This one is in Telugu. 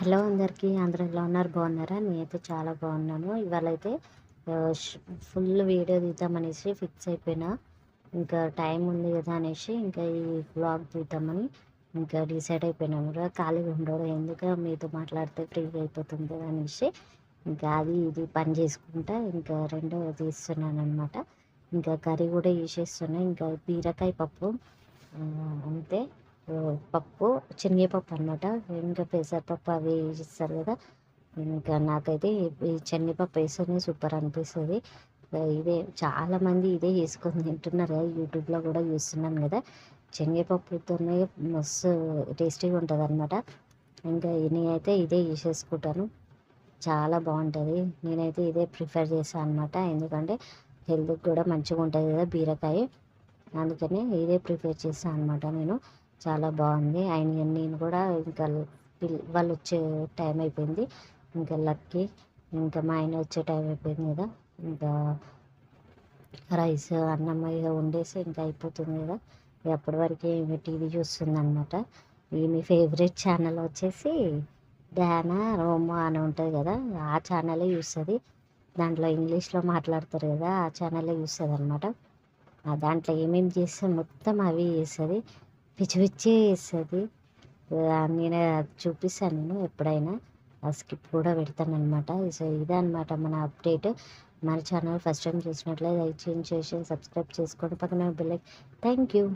హలో అందరికీ అందరూ ఎలా ఉన్నారు? బాగున్నారా? నేనైతే చాలా బాగున్నాను. ఇవాళ అయితే ఫుల్ వీడియో తీద్దామనేసి ఫిక్స్ అయిపోయినా. ఇంకా టైం ఉంది కదా అనేసి ఇంకా ఈ బ్లాగ్ తీద్దామని ఇంకా డిసైడ్ అయిపోయినాము కూడా ఖాళీగా ఉండడం ఎందుకు? మీతో మాట్లాడితే ఫ్రీగా అయిపోతుంది కదా అనేసి ఇంకా అది ఇది పని చేసుకుంటా ఇంకా రెండో తీస్తున్నాను అనమాట ఇంకా కర్రీ కూడా వేసేస్తున్నా ఇంకా బీరకాయ పప్పు అంతే. పప్పు శనగపప్పు అనమాట ఇంకా పెసరపప్పు అవి ఇస్తారు కదా. ఇంకా నాకైతే ఈ శనగపప్పు వేస్తేనే సూపర్ అనిపిస్తుంది. ఇదే చాలామంది ఇదే వేసుకొని తింటున్నారు కదా. యూట్యూబ్లో కూడా చూస్తున్నాను కదా. శనగపప్పుతోనే మస్తు టేస్టీగా ఉంటుంది అనమాట ఇంకా నేనైతే ఇదే వేసేసుకుంటాను చాలా బాగుంటుంది. నేనైతే ఇదే ప్రిఫర్ చేస్తాను అనమాట ఎందుకంటే హెల్త్కి కూడా మంచిగా ఉంటుంది కదా బీరకాయ. అందుకని ఇదే ప్రిఫర్ చేస్తాను అనమాట నేను. చాలా బాగుంది. ఆయన నేను కూడా ఇంకా పిల్- వాళ్ళు వచ్చే టైం అయిపోయింది. ఇంకా లక్కీ ఇంకా మా ఆయన వచ్చే టైం అయిపోయింది కదా. ఇంకా రైస్ అన్నం ఇక వండేసి ఇంకా అయిపోతుంది కదా. ఇక అప్పటి వరకు ఈమె టీవీ చూస్తుందన్నమాట. ఈమె ఫేవరెట్ ఛానల్ వచ్చేసి డానా రోమో అని ఉంటుంది కదా. ఆ ఛానలే చూస్తుంది. దాంట్లో ఇంగ్లీష్లో మాట్లాడతారు కదా. ఆ ఛానలే చూస్తుంది అనమాట దాంట్లో ఏమేమి చేస్తే మొత్తం అవి చేస్తుంది. పిచ్చి పిచ్చి నేను అది చూపిస్తాను నేను ఎప్పుడైనా. ఆ స్కిప్ కూడా పెడతాను అనమాట సో ఇదే మన అప్డేట్. మన ఛానల్ ఫస్ట్ టైం చూసినట్లయితే లైక్ చేయండి షేర్ చేయండి సబ్స్క్రైబ్ చేసుకోండి. పక్కన బెల్ థ్యాంక్ యూ